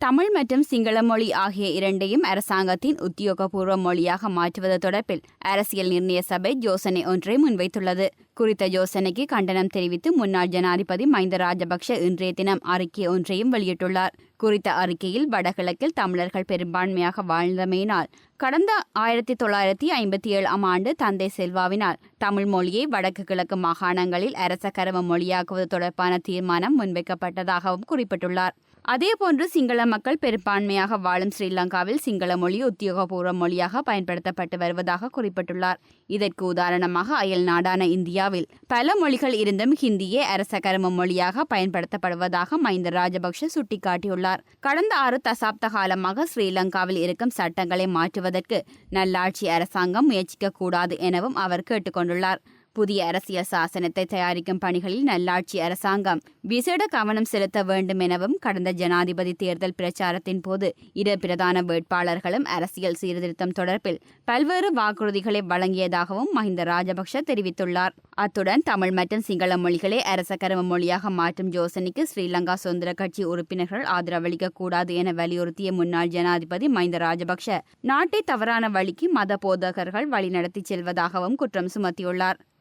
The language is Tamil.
தமிழ் மற்றும் சிங்கள மொழி ஆகிய இரண்டையும் அரசாங்கத்தின் உத்தியோகபூர்வ மொழியாக மாற்றுவது தொடர்பில் அரசியல் நிர்ணய சபை யோசனை ஒன்றை முன்வைத்துள்ளது. குறித்த யோசனைக்கு கண்டனம் தெரிவித்து முன்னாள் ஜனாதிபதி மஹிந்த ராஜபக்ஷ இன்றைய தினம் அறிக்கை ஒன்றையும் வெளியிட்டுள்ளார். குறித்த அறிக்கையில் வடகிழக்கில் தமிழர்கள் பெரும்பான்மையாக வாழ்ந்தமையினால் கடந்த ஆயிரத்தி தொள்ளாயிரத்தி ஐம்பத்தி ஏழாம் ஆண்டு தந்தை செல்வாவினால் தமிழ் மொழியை வடக்கு கிழக்கு மாகாணங்களில் அரச கரும மொழியாக்குவது தொடர்பான தீர்மானம் முன்வைக்கப்பட்டதாகவும் குறிப்பிட்டுள்ளார். அதேபோன்று சிங்கள மக்கள் பெரும்பான்மையாக வாழும் ஸ்ரீலங்காவில் சிங்கள மொழி உத்தியோகபூர்வ மொழியாக பயன்படுத்தப்பட்டு வருவதாக குறிப்பிட்டுள்ளார். இதற்கு உதாரணமாக அயல் நாடான இந்தியாவில் பல மொழிகள் இருந்தும் ஹிந்தியே அரச கரும மொழியாக பயன்படுத்தப்படுவதாக மஹிந்த ராஜபக்ஷ சுட்டிக்காட்டியுள்ளார். கடந்த ஆறு தசாப்த காலமாக ஸ்ரீலங்காவில் இருக்கும் சட்டங்களை மாற்றுவதற்கு நல்லாட்சி அரசாங்கம் முயற்சிக்க கூடாது எனவும் அவர் கேட்டுக்கொண்டுள்ளார். புதிய அரசியல் சாசனத்தை தயாரிக்கும் பணிகளில் நல்லாட்சி அரசாங்கம் விசேட கவனம் செலுத்த வேண்டும் எனவும் கடந்த ஜனாதிபதி தேர்தல் பிரச்சாரத்தின் போது இரு பிரதான வேட்பாளர்களும் அரசியல் சீர்திருத்தம் தொடர்பில் பல்வேறு வாக்குறுதிகளை வழங்கியதாகவும் மஹிந்த ராஜபக்ஷ தெரிவித்துள்ளார். அத்துடன் தமிழ் மற்றும் சிங்கள மொழிகளை அரச கரும மொழியாக மாற்றும் யோசனைக்கு ஸ்ரீலங்கா சுதந்திர கட்சி உறுப்பினர்கள் ஆதரவளிக்க கூடாது என வலியுறுத்திய முன்னாள் ஜனாதிபதி மஹிந்த ராஜபக்ஷ நாட்டை தவறான வழிக்கு மத போதகர்கள் வழிநடத்தி செல்வதாகவும் குற்றம் சுமத்தியுள்ளார்.